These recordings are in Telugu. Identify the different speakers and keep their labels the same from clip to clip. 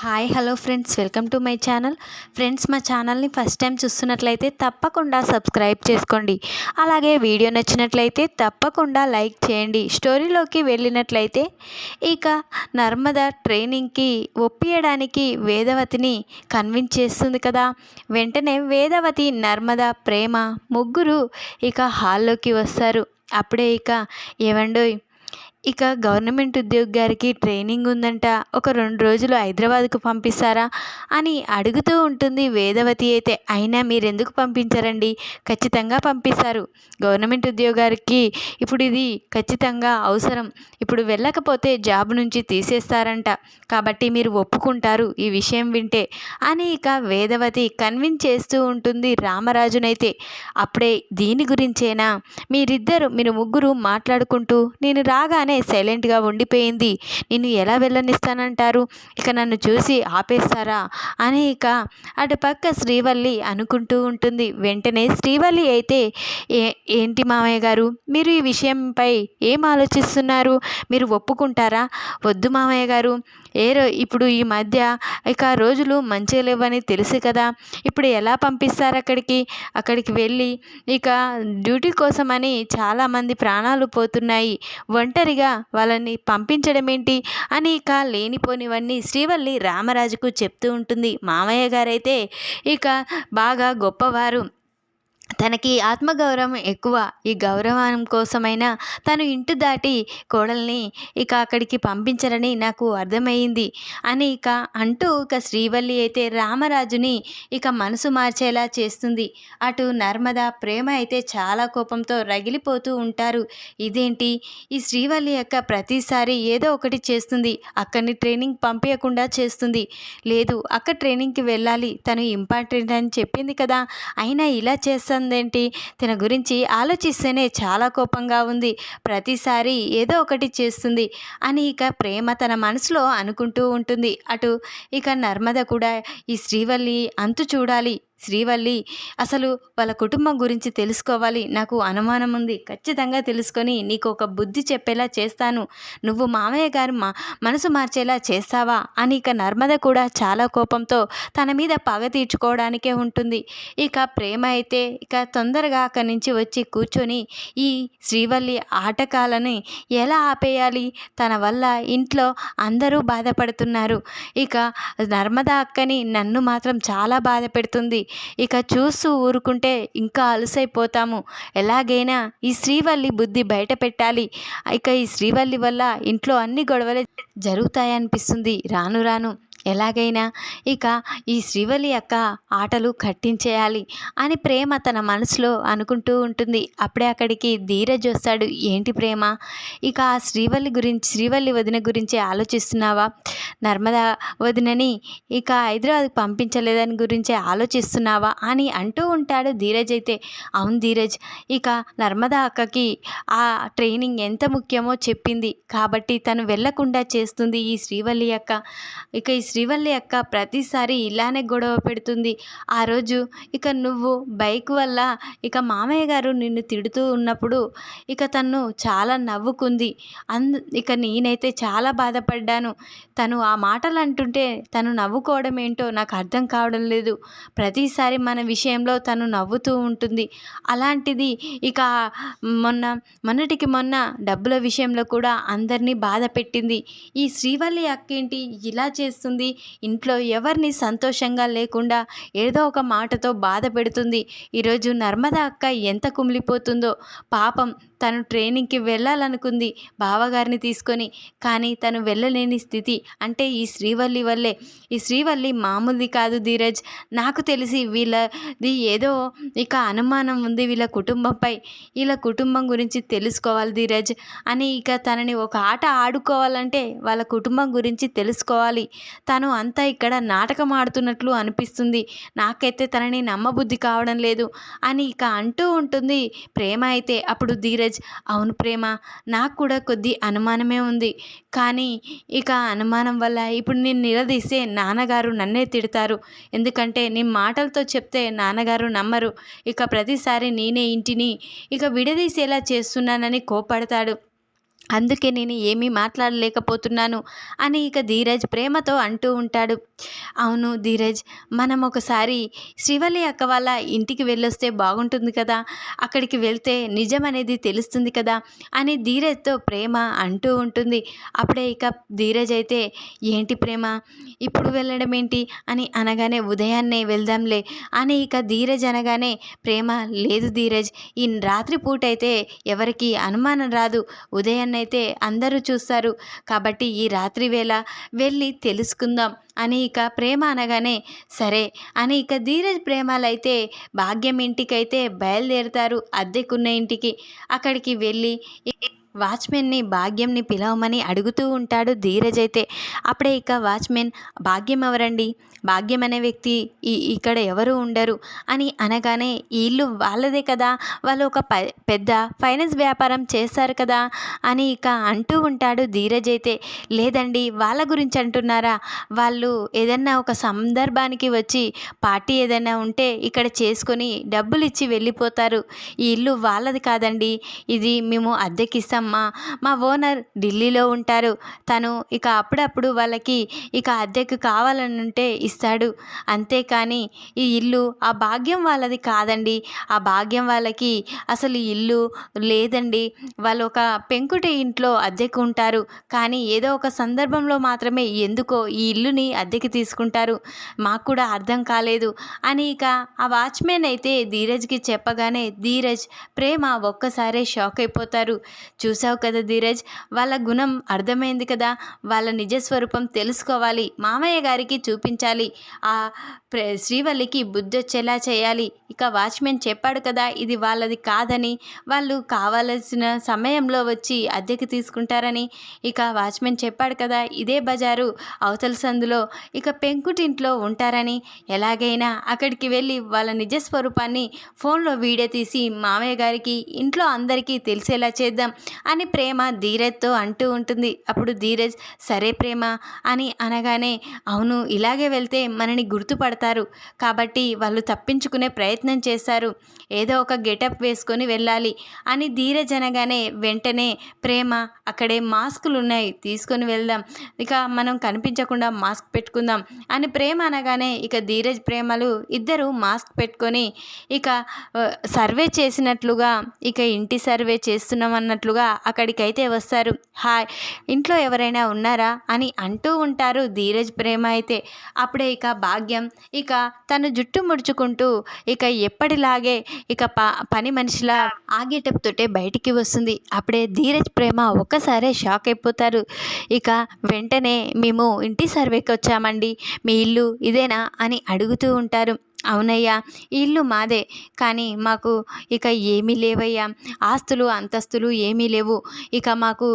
Speaker 1: Hi hello friends. Welcome to my channel. Friends మా ఛానల్ని ఫస్ట్ టైం చూస్తున్నట్లయితే తప్పకుండా సబ్స్క్రైబ్ చేసుకోండి. అలాగే వీడియో నచ్చినట్లయితే తప్పకుండా లైక్ చేయండి. స్టోరీలోకి వెళ్ళినట్లయితే ఇక నర్మద ట్రైనింగ్కి ఒప్పియడానికి వేదవతిని కన్విన్స్ చేస్తుంది కదా. వెంటనే వేదవతి నర్మద ప్రేమ ముగ్గురు ఇక హాల్లోకి వస్తారు. అప్పుడే ఇక ఏవండోయ్ ఇక గవర్నమెంట్ ఉద్యోగి గారికి ట్రైనింగ్ ఉందంట. ఒక రెండు రోజులు హైదరాబాద్కు పంపిస్తారా? అని అడుగుతూ ఉంటుంది వేదవతి అయితే. అయినా మీరెందుకు పంపించారండి? ఖచ్చితంగా పంపిస్తారు. గవర్నమెంట్ ఉద్యోగారికి ఇప్పుడు ఇది ఖచ్చితంగా అవసరం. ఇప్పుడు వెళ్ళకపోతే జాబ్ నుంచి తీసేస్తారంట. కాబట్టి మీరు ఒప్పుకుంటారు ఈ విషయం వింటే అని ఇక వేదవతి కన్విన్స్ చేస్తూ ఉంటుంది రామరాజునైతే. అప్పుడే దీని గురించేనా? మీరిద్దరు మీరు ముగ్గురు మాట్లాడుకుంటూ నేను రాగానే సైలెంట్గా ఉండిపోయింది. నిన్ను ఎలా వెళ్ళనిస్తానంటారు? ఇక నన్ను చూసి ఆపేస్తారా? అని ఇక అటుపక్క శ్రీవల్లి అనుకుంటూ ఉంటుంది. వెంటనే శ్రీవల్లి అయితే ఏ ఏంటి మామయ్య గారు? మీరు ఈ విషయంపై ఏం ఆలోచిస్తున్నారు? మీరు ఒప్పుకుంటారా? వద్దు మామయ్య గారు. ఏ రో ఇప్పుడు ఈ మధ్య ఇక రోజులు మంచిగా లేవని తెలుసు కదా. ఇప్పుడు ఎలా పంపిస్తారు అక్కడికి? అక్కడికి వెళ్ళి ఇక డ్యూటీ కోసమని చాలామంది ప్రాణాలు పోతున్నాయి. ఒంటరిగా వాళ్ళని పంపించడం ఏంటి అని ఇక లేనిపోనివన్నీ శ్రీవల్లి రామరాజుకు చెప్తూ ఉంటుంది. మామయ్య గారైతే ఇక బాగా గొప్పవారు. తనకి ఆత్మగౌరవం ఎక్కువ. ఈ గౌరవం కోసమైనా తను ఇంటి దాటి కోడల్ని ఇక అక్కడికి పంపించరని నాకు అర్థమైంది అని ఇక అంటూ ఇక శ్రీవల్లి అయితే రామరాజుని ఇక మనసు మార్చేలా చేస్తుంది. అటు నర్మద ప్రేమ అయితే చాలా కోపంతో రగిలిపోతూ ఉంటారు. ఇదేంటి? ఈ శ్రీవల్లి యొక్క ప్రతిసారి ఏదో ఒకటి చేస్తుంది. అక్కడిని ట్రైనింగ్ పంపించకుండా చేస్తుంది. లేదు అక్క ట్రైనింగ్కి వెళ్ళాలి. తను ఇంపార్టెంట్ అని చెప్పింది కదా. అయినా ఇలా చేస్తా చేస్తుందేంటి తన గురించి ఆలోచిస్తేనే చాలా కోపంగా ఉంది. ప్రతిసారి ఏదో ఒకటి చేస్తుంది. అని ఇక ప్రేమ తన మనసులో అనుకుంటూ ఉంటుంది. అటు ఇక నర్మద కూడా ఈ శ్రీవల్లి అంతు చూడాలి. శ్రీవల్లి అసలు వాళ్ళ కుటుంబం గురించి తెలుసుకోవాలి. నాకు అనుమానం ఉంది. ఖచ్చితంగా తెలుసుకొని నీకు ఒక బుద్ధి చెప్పేలా చేస్తాను. నువ్వు మామయ్య గారు మా మనసు మార్చేలా చేస్తావా? అని ఇక నర్మద కూడా చాలా కోపంతో తన మీద పగ తీర్చుకోవడానికే ఉంటుంది. ఇక ప్రేమ అయితే ఇక తొందరగా అక్కడి నుంచి వచ్చి కూర్చొని ఈ శ్రీవల్లి ఆటకాలని ఎలా ఆపేయాలి? తన వల్ల ఇంట్లో అందరూ బాధపడుతున్నారు. ఇక నర్మద అక్కని నన్ను మాత్రం చాలా బాధ పెడుతుంది. ఇక చూస్తూ ఊరుకుంటే ఇంకా అలసైపోతాము. ఎలాగైనా ఈ శ్రీవల్లి బుద్ధి బయట పెట్టాలి. ఇక ఈ శ్రీవల్లి వల్ల ఇంట్లో అన్ని గొడవలే జరుగుతాయనిపిస్తుంది. రాను రాను. ఎలాగైనా ఇక ఈ శ్రీవల్లి యొక్క ఆటలు కట్టించేయాలి అని ప్రేమ తన మనసులో అనుకుంటూ ఉంటుంది. అప్పుడే అక్కడికి ధీరజ్ వస్తాడు. ఏంటి ప్రేమ? ఇక ఆ శ్రీవల్లి గురించి శ్రీవల్లి వదిన గురించి ఆలోచిస్తున్నావా? నర్మదా వదినని ఇక హైదరాబాద్కి పంపించలేదని గురించి ఆలోచిస్తున్నావా అని అంటూ ఉంటాడు ధీరజ్ అయితే. అవును ధీరజ్ ఇక నర్మదా అక్కకి ఆ ట్రైనింగ్ ఎంత ముఖ్యమో చెప్పింది. కాబట్టి తను వెళ్ళకుండా చేస్తుంది ఈ శ్రీవల్లి అక్క. ఇక ఈ శ్రీవల్లి అక్క ప్రతిసారి ఇలానే గొడవ పెడుతుంది. ఆ రోజు ఇక నువ్వు బైక్ వల్ల ఇక మామయ్య గారు నిన్ను తిడుతూ ఉన్నప్పుడు ఇక తను చాలా నవ్వుకుంది. అంద ఇక నేనైతే చాలా బాధపడ్డాను. తను ఆ మాటలు అంటుంటే తను నవ్వుకోవడం ఏంటో నాకు అర్థం కావడం లేదు. ప్రతిసారి మన విషయంలో తను నవ్వుతూ ఉంటుంది. అలాంటిది ఇక మొన్న మొన్నటికి మొన్న డబ్బుల విషయంలో కూడా అందరినీ బాధ పెట్టింది. ఈ శ్రీవల్లి అక్కేంటి ఇలా చేస్తుంది? ఇంట్లో ఎవరిని సంతోషంగా లేకుండా ఏదో ఒక మాటతో బాధ పెడుతుంది. ఈరోజు నర్మదా అక్క ఎంత కుమిలిపోతుందో. పాపం తను ట్రైనింగ్కి వెళ్ళాలనుకుంది బావగారిని తీసుకొని. కానీ తను వెళ్ళలేని స్థితి. అంటే అంటే ఈ శ్రీవల్లి వల్లే. ఈ శ్రీవల్లి మామూలుది కాదు ధీరజ్. నాకు తెలిసి వీళ్ళది ఏదో ఇక అనుమానం ఉంది వీళ్ళ కుటుంబంపై. వీళ్ళ కుటుంబం గురించి తెలుసుకోవాలి ధీరజ్ అని ఇక తనని ఒక ఆట ఆడుకోవాలంటే వాళ్ళ కుటుంబం గురించి తెలుసుకోవాలి. తను అంతా ఇక్కడ నాటకం ఆడుతున్నట్లు అనిపిస్తుంది. నాకైతే తనని నమ్మబుద్ధి కావడం లేదు అని ఇక అంటూ ఉంటుంది. ప్రేమ అయితే అప్పుడు ధీరజ్. అవును ప్రేమ నాకు కూడా కొద్ది అనుమానమే ఉంది. కానీ ఇక అనుమానం వల్ల ఇప్పుడు నేను నిలదీస్తే నాన్నగారు నన్నే తిడతారు. ఎందుకంటే నేను మాటలతో చెప్తే నాన్నగారు నమ్మరు. ఇక ప్రతిసారి నేనే ఇంటిని ఇక విడదీసేలా చేస్తున్నానని కోపడతాడు అందుకే నేను ఏమీ మాట్లాడలేకపోతున్నాను అని ఇక ధీరజ్ ప్రేమతో అంటూ ఉంటాడు. అవును ధీరజ్ మనం ఒకసారి శ్రీవల్లి అక్క వాళ్ళ ఇంటికి వెళ్ళొస్తే బాగుంటుంది కదా? అక్కడికి వెళ్తే నిజం అనేది తెలుస్తుంది కదా? అని ధీరజ్తో ప్రేమ అంటూ ఉంటుంది. అప్పుడే ఇక ధీరజ్ అయితే ఏంటి ప్రేమ? ఇప్పుడు వెళ్ళడం ఏంటి? అని అనగానే ఉదయాన్నే వెళ్దాంలే అని ఇక ధీరజ్ అనగానే ప్రేమ లేదు ధీరజ్ ఈ రాత్రి పూట అయితే ఎవరికి అనుమానం రాదు. ఉదయాన్నే అయితే అందరూ చూస్తారు. కాబట్టి ఈ రాత్రి వేళ వెళ్ళి తెలుసుకుందాం. అని ఇక ప్రేమ అనగానే సరే అని ఇక ధీరజ్ ప్రేమాలైతే భాగ్యం ఇంటికైతే బయలుదేరుతారు అద్దెకున్న ఇంటికి. అక్కడికి వెళ్ళి వాచ్మెన్ని భాగ్యంని పిలవమని అడుగుతూ ఉంటాడు ధీరజ్ అయితే. అప్పుడే ఇక వాచ్మెన్ భాగ్యం ఎవరండి? భాగ్యం అనే వ్యక్తి ఈ ఇక్కడ ఎవరు ఉండరు? అని అనగానే ఈ ఇల్లు వాళ్ళదే కదా? వాళ్ళు ఒక ప పెద్ద ఫైనాన్స్ వ్యాపారం చేస్తారు కదా? అని ఇక అంటూ ఉంటాడు ధీరజ్ అయితే. లేదండి వాళ్ళ గురించి అంటున్నారా? వాళ్ళు ఏదన్నా ఒక సందర్భానికి వచ్చి పార్టీ ఏదైనా ఉంటే ఇక్కడ చేసుకొని డబ్బులు ఇచ్చి వెళ్ళిపోతారు. ఈ ఇల్లు వాళ్ళది కాదండి. ఇది మేము అద్దెకిస్తాం మా మా ఓనర్ ఢిల్లీలో ఉంటారు. తను ఇక అప్పుడప్పుడు వాళ్ళకి ఇక అద్దెకు కావాలని ఉంటే ఇస్తాడు. అంతేకాని ఈ ఇల్లు ఆ భాగ్యం వాళ్ళది కాదండి. ఆ భాగ్యం వాళ్ళకి అసలు ఇల్లు లేదండి. వాళ్ళు ఒక పెంకుటి ఇంట్లో అద్దెకు ఉంటారు. కానీ ఏదో ఒక సందర్భంలో మాత్రమే ఎందుకో ఈ ఇల్లుని అద్దెకి తీసుకుంటారు. మాకు కూడా అర్థం కాలేదు అని ఇక ఆ వాచ్మెన్ అయితే ధీరజ్కి చెప్పగానే ధీరజ్ ప్రేమ ఒక్కసారే షాక్ అయిపోతారు. చూసావు కదా ధీరజ్? వాళ్ళ గుణం అర్థమైంది కదా. వాళ్ళ నిజస్వరూపం తెలుసుకోవాలి. మామయ్య గారికి చూపించాలి. ఆ శ్రీవల్లికి బుద్ధి వచ్చేలా చేయాలి. ఇక వాచ్మెన్ చెప్పాడు కదా ఇది వాళ్ళది కాదని. వాళ్ళు కావలసిన సమయంలో వచ్చి అద్దెకి తీసుకుంటారని. ఇక వాచ్మెన్ చెప్పాడు కదా ఇదే బజారు అవతల సందులో. ఇక పెంకుటింట్లో ఉంటారని. ఎలాగైనా అక్కడికి వెళ్ళి వాళ్ళ నిజస్వరూపాన్ని ఫోన్లో వీడియో తీసి మామయ్య గారికి ఇంట్లో అందరికీ తెలిసేలా చేద్దాం. అని ప్రేమ ధీరజ్తో అంటూ ఉంటుంది. అప్పుడు ధీరజ్ సరే ప్రేమ అని అనగానే అవును ఇలాగే వెళ్తే మనని గుర్తుపడతారు. కాబట్టి వాళ్ళు తప్పించుకునే ప్రయత్నం చేశారు ఏదో ఒక గెటప్ వేసుకొని వెళ్ళాలి అని ధీరజ్ అనగానే వెంటనే ప్రేమ అక్కడే మాస్కులు ఉన్నాయి తీసుకొని వెళ్దాం. ఇక మనం కనిపించకుండా మాస్క్ పెట్టుకుందాం అని ప్రేమ అనగానే ఇక ధీరజ్ ప్రేమలు ఇద్దరు మాస్క్ పెట్టుకొని ఇక సర్వే చేసినట్లుగా ఇక ఇంటి సర్వే చేస్తున్నాం అన్నట్లుగా అక్కడికైతే వస్తారు. హాయ్ ఇంట్లో ఎవరైనా ఉన్నారా? అని అంటూ ఉంటారు ధీరజ్ ప్రేమ అయితే. అప్పుడే ఇక భాగ్యం. ఇక తను జుట్టు ముడుచుకుంటూ ఇక ఎప్పటిలాగే ఇక ప పని మనిషిలా ఆగేటప్పుతోటే బయటికి వస్తుంది. అప్పుడే ధీరజ్ ప్రేమ ఒక్కసారే షాక్ అయిపోతారు. ఇక వెంటనే మేము ఇంటి సర్వేకి వచ్చామండి. మీ ఇల్లు ఇదేనా? అని అడుగుతూ ఉంటారు. అవునయ్యా ఈ ఇల్లు మాదే. కానీ మాకు ఇక ఏమీ లేవయ్యా. ఆస్తులు అంతస్తులు ఏమీ లేవు. ఇక మాకు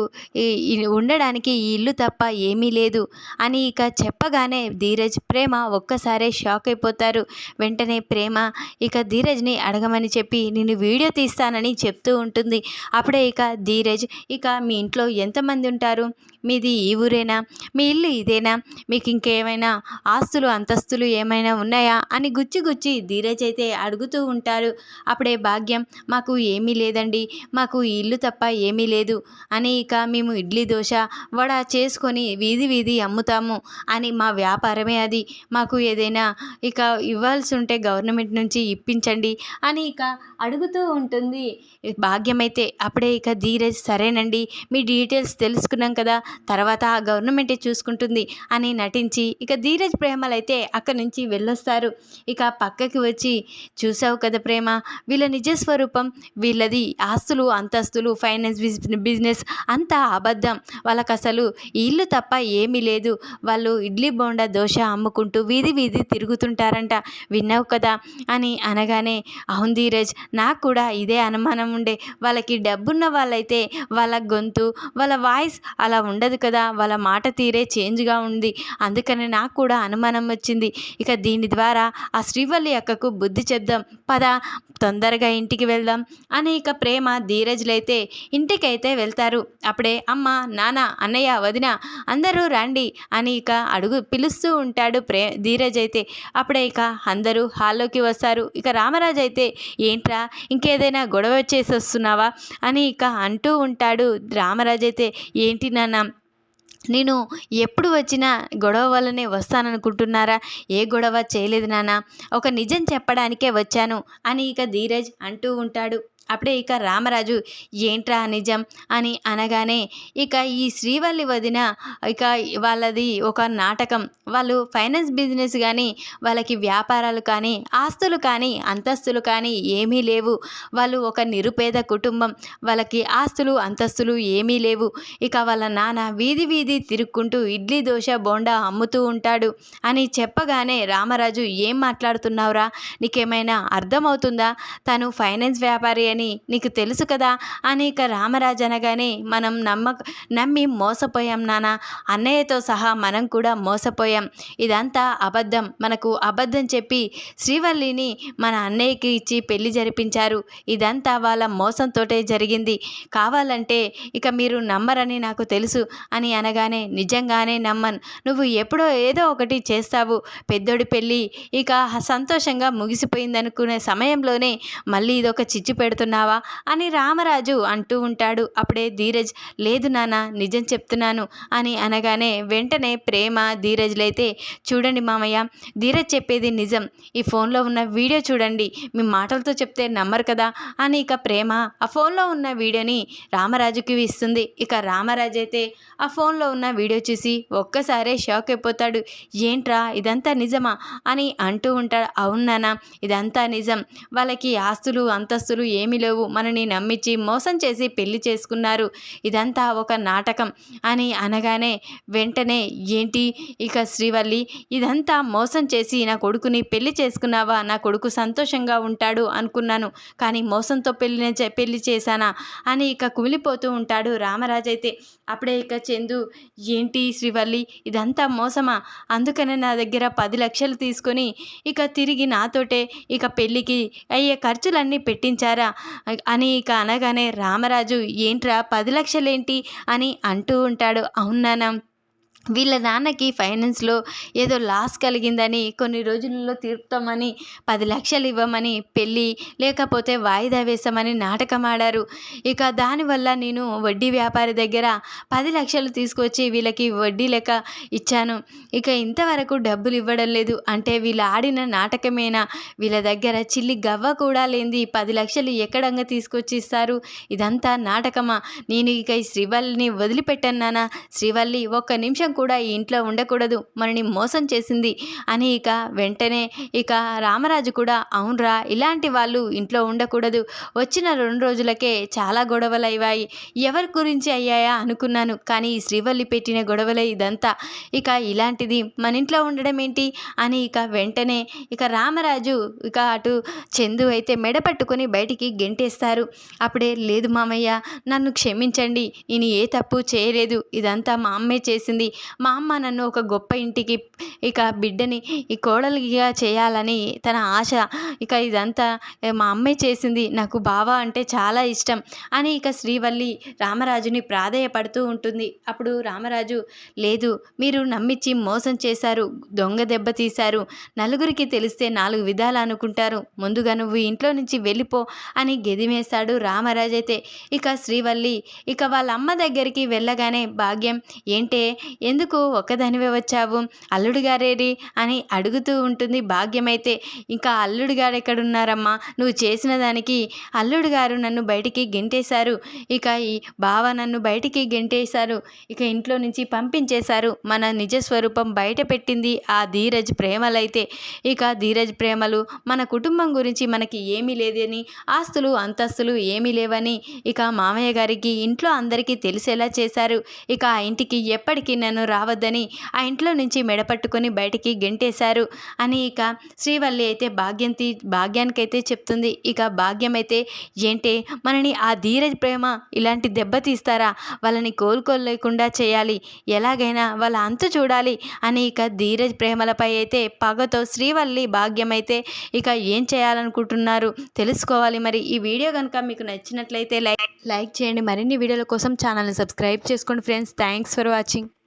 Speaker 1: ఉండడానికి ఈ ఇల్లు తప్ప ఏమీ లేదు అని ఇక చెప్పగానే ధీరజ్ ప్రేమ ఒక్కసారే షాక్ అయిపోతారు. వెంటనే ప్రేమ ఇక ధీరజ్ని అడగమని చెప్పి నేను వీడియో తీస్తానని చెప్తూ ఉంటుంది. అప్పుడే ఇక ధీరజ్ ఇక మీ ఇంట్లో ఎంతమంది ఉంటారు? మీది ఈ ఊరేనా? మీ ఇల్లు ఇదేనా? మీకు ఇంకేమైనా ఆస్తులు అంతస్తులు ఏమైనా ఉన్నాయా? అని గుచ్చి గుచ్చి ధీరజ్ అయితే అడుగుతూ ఉంటారు అప్పుడే భాగ్యం మాకు ఏమీ లేదండి మాకు ఇల్లు తప్ప ఏమీ లేదు అని ఇక మేము ఇడ్లీ దోశ వడ చేసుకొని వీధి వీధి అమ్ముతాము అని మా వ్యాపారమే అది. మాకు ఏదైనా ఇక ఇవ్వాల్సి ఉంటే గవర్నమెంట్ నుంచి ఇప్పించండి అని ఇక అడుగుతూ ఉంటుంది. భాగ్యమైతే అప్పుడే ఇక ధీరజ్ సరేనండి మీ డీటెయిల్స్ తెలుసుకున్నాం కదా తర్వాత ఆ గవర్నమెంటే చూసుకుంటుంది అని నటించి ఇక ధీరజ్ ప్రేమలైతే అక్కడి నుంచి వెళ్ళొస్తారు. ఇక పక్కకి వచ్చి చూసావు కదా ప్రేమ వీళ్ళ నిజస్వరూపం వీళ్ళది ఆస్తులు అంతస్తులు ఫైనాన్స్ బిజినెస్ అంతా అబద్ధం. వాళ్ళకి అసలు ఇల్లు తప్ప ఏమీ లేదు. వాళ్ళు ఇడ్లీ బోండా దోశ అమ్ముకుంటూ వీధి వీధి తిరుగుతుంటారంట. విన్నావు కదా అని అనగానే అవును ధీరజ్ నాకు కూడా ఇదే అనుమానం ఉండే. వాళ్ళకి డబ్బున్న వాళ్ళైతే వాళ్ళ గొంతు వాళ్ళ వాయిస్ అలా ఉండదు కదా. వాళ్ళ మాట తీరే చేంజ్గా ఉంది. అందుకని నాకు కూడా అనుమానం వచ్చింది. ఇక దీని ద్వారా ఆ శ్రీవల్లి అక్కకు బుద్ధి చెప్దాం. పద తొందరగా ఇంటికి వెళ్దాం అని ఇక ప్రేమ ధీరజ్లైతే ఇంటికైతే వెళ్తారు. అప్పుడే అమ్మ నాన్న అన్నయ్య వదిన అందరూ రండి అని ఇక అడుగు పిలుస్తూ ఉంటాడు ప్రే ధీరజ్ అయితే అప్పుడే ఇక అందరూ హాల్లోకి వస్తారు. ఇక రామరాజు అయితే ఏంట్రా ఇంకేదైనా గొడవ చేసి వస్తున్నావా? అని ఇక అంటూ ఉంటాడు రామరాజు అయితే ఏంటి నాన్న నేను ఎప్పుడు వచ్చినా గొడవ వల్లనే వస్తాననుకుంటున్నారా? ఏ గొడవ చేయలేదు నాన్న. ఒక నిజం చెప్పడానికే వచ్చాను అని ఇక ధీరజ్ అంటూ ఉంటాడు. అప్పుడే ఇక రామరాజు ఏంట్రా నిజం? అని అనగానే ఇక ఈ శ్రీవల్లి వదిన ఇక వాళ్ళది ఒక నాటకం. వాళ్ళు ఫైనాన్స్ బిజినెస్ కానీ వాళ్ళకి వ్యాపారాలు కానీ ఆస్తులు కానీ అంతస్తులు కానీ ఏమీ లేవు. వాళ్ళు ఒక నిరుపేద కుటుంబం. వాళ్ళకి ఆస్తులు అంతస్తులు ఏమీ లేవు. ఇక వాళ్ళ నాన్న వీధి వీధి తిరుక్కుంటూ ఇడ్లీ దోశ బోండా అమ్ముతూ ఉంటాడు అని చెప్పగానే రామరాజు ఏం మాట్లాడుతున్నావురా? నీకేమైనా అర్థమవుతుందా? తను ఫైనాన్స్ వ్యాపారి అని నీకు తెలుసు కదా? అని ఇక రామరాజు అనగానే మనం నమ్మక నమ్మి మోసపోయాం నాన్న అన్నయ్యతో సహా మనం కూడా మోసపోయాం. ఇదంతా అబద్ధం. మనకు అబద్ధం చెప్పి శ్రీవల్లిని మన అన్నయ్యకి ఇచ్చి పెళ్ళి జరిపించారు. ఇదంతా వాళ్ళ మోసంతోటే జరిగింది. కావాలంటే ఇక మీరు నమ్మరని నాకు తెలుసు అని అనగానే నిజంగానే నమ్మను. నువ్వు ఎప్పుడో ఏదో ఒకటి చేస్తావు. పెద్దోడి పెళ్ళి ఇక సంతోషంగా ముగిసిపోయిందనుకునే సమయంలోనే మళ్ళీ ఇదొక చిచ్చు చెప్తున్నావా అని రామరాజు అంటూ ఉంటాడు. అప్పుడే ధీరజ్ లేదు నాన్న నిజం చెప్తున్నాను అని అనగానే వెంటనే ప్రేమ ధీరజ్లైతే చూడండి మామయ్య ధీరజ్ చెప్పేది నిజం. ఈ ఫోన్లో ఉన్న వీడియో చూడండి. మీ మాటలతో చెప్తే నమ్మరు కదా అని ఇక ప్రేమ ఆ ఫోన్లో ఉన్న వీడియోని రామరాజుకి ఇస్తుంది. ఇక రామరాజు అయితే ఆ ఫోన్లో ఉన్న వీడియో చూసి ఒక్కసారే షాక్ అయిపోతాడు. ఏంట్రా ఇదంతా నిజమా? అని అంటూ ఉంటాడు. అవునానా ఇదంతా నిజం. వాళ్ళకి ఆస్తులు అంతస్తులు ఏమి లేవు. మనని నమ్మించి మోసం చేసి పెళ్ళి చేసుకున్నారు. ఇదంతా ఒక నాటకం అని అనగానే వెంటనే ఏంటి? ఇక శ్రీవల్లి ఇదంతా మోసం చేసి నా కొడుకుని పెళ్ళి చేసుకున్నావా? నా కొడుకు సంతోషంగా ఉంటాడు అనుకున్నాను. కానీ మోసంతో పెళ్ళి పెళ్ళి చేశానా? అని ఇక కుమిలిపోతూ ఉంటాడు రామరాజు అయితే. అప్పుడే ఇక చందు ఏంటి శ్రీవల్లి? ఇదంతా మోసమా? అందుకనే నా దగ్గర పది లక్షలు తీసుకొని ఇక తిరిగి నాతోటే ఇక పెళ్ళికి అయ్యే ఖర్చులన్నీ పెట్టించారా? అని ఇక అనగానే రామరాజు ఏంట్రా పది లక్షలేంటి? అని అంటూ ఉంటాడు. అవునానా వీళ్ళ నాన్నకి ఫైనాన్స్లో ఏదో లాస్ కలిగిందని కొన్ని రోజులలో తీర్పుతామని పది లక్షలు ఇవ్వమని పెళ్ళి లేకపోతే వాయిదా వేసామని నాటకం ఆడారు. ఇక దానివల్ల నేను వడ్డీ వ్యాపారి దగ్గర పది లక్షలు తీసుకొచ్చి వీళ్ళకి వడ్డీ లెక్క ఇచ్చాను. ఇక ఇంతవరకు డబ్బులు ఇవ్వడం లేదు. అంటే వీళ్ళు ఆడిన నాటకమేనా? వీళ్ళ దగ్గర చిల్లి గవ్వ కూడా లేనిది పది లక్షలు ఎక్కడంగా తీసుకొచ్చి ఇస్తారు ఇదంతా నాటకమా? నేను ఇక ఈ శ్రీవల్లిని వదిలిపెట్టన్నానా శ్రీవల్లి ఒక్క నిమిషం కూడా ఈ ఇంట్లో ఉండకూడదు. మనని మోసం చేసింది. అని ఇక వెంటనే ఇక రామరాజు కూడా అవునరా ఇలాంటి వాళ్ళు ఇంట్లో ఉండకూడదు. వచ్చిన రెండు రోజులకే చాలా గొడవలు అయ్యాయి. ఎవరి గురించి అయ్యాయా అనుకున్నాను. కానీ ఈ శ్రీవల్లి పెట్టిన గొడవలే ఇదంతా. ఇక ఇలాంటిది మన ఇంట్లో ఉండడం ఏంటి? అని ఇక వెంటనే ఇక రామరాజు ఇక అటు చందు అయితే మెడ పట్టుకొని బయటికి గెంటేస్తారు. అప్పుడే లేదు మామయ్య నన్ను క్షమించండి. నేను ఏ తప్పు చేయలేదు. ఇదంతా మా అమ్మే చేసింది. మా అమ్మ నన్ను ఒక గొప్ప ఇంటికి ఇక బిడ్డని ఈ కోడలిగా చేయాలని తన ఆశ. ఇక ఇదంతా మా అమ్మే చేసింది. నాకు బావ అంటే చాలా ఇష్టం అని ఇక శ్రీవల్లి రామరాజుని ప్రాధేయపడుతూ ఉంటుంది. అప్పుడు రామరాజు లేదు మీరు నమ్మించి మోసం చేశారు దొంగ దెబ్బ తీశారు. నలుగురికి తెలిస్తే నాలుగు విధాలు అనుకుంటారు. ముందుగా నువ్వు ఇంట్లో నుంచి వెళ్ళిపో అని గెదిమేశాడు రామరాజు అయితే. ఇక శ్రీవల్లి ఇక వాళ్ళ అమ్మ దగ్గరికి వెళ్ళగానే భాగ్యం ఏంటే ఎందుకు ఒక్కదానివే వచ్చావు? అల్లుడు గారేరి అని అడుగుతూ ఉంటుంది భాగ్యమైతే. ఇంకా అల్లుడు గారు ఎక్కడున్నారమ్మా నువ్వు చేసిన దానికి అల్లుడు గారు నన్ను బయటికి గెంటేశారు. ఇక ఈ బావ నన్ను బయటికి గెంటేశారు. ఇక ఇంట్లో నుంచి పంపించేశారు. మన నిజ స్వరూపం బయట పెట్టింది ఆ ధీరజ్ ప్రేమలైతే. ఇక ధీరజ్ ప్రేమలు మన కుటుంబం గురించి మనకి ఏమీ లేదని ఆస్తులు అంతస్తులు ఏమీ లేవని ఇక మామయ్య గారికి ఇంట్లో అందరికీ తెలిసేలా చేశారు. ఇక ఆ ఇంటికి ఎప్పటికీ నన్ను రావద్దని ఆ ఇంట్లో నుంచి మెడపట్టుకొని బయటికి గెంటేశారు. అని ఇక శ్రీవల్లి అయితే భాగ్యం తీ భాగ్యానికైతే చెప్తుంది. ఇక భాగ్యం అయితే ఏంటే? మనని ఆ ధీరజ్ ప్రేమ ఇలాంటి దెబ్బతీస్తారా వాళ్ళని కోలుకోలేకుండా చేయాలి. ఎలాగైనా వాళ్ళ అంతు చూడాలి అని ఇక ధీరజ్ ప్రేమలపై అయితే పగతో శ్రీవల్లి భాగ్యం అయితే ఇక ఏం చేయాలనుకుంటున్నారు తెలుసుకోవాలి మరి. ఈ వీడియో కనుక మీకు నచ్చినట్లయితే లైక్ లైక్ చేయండి. మరిన్ని వీడియోల కోసం ఛానల్ని సబ్స్క్రైబ్ చేసుకోండి ఫ్రెండ్స్. Thanks for watching.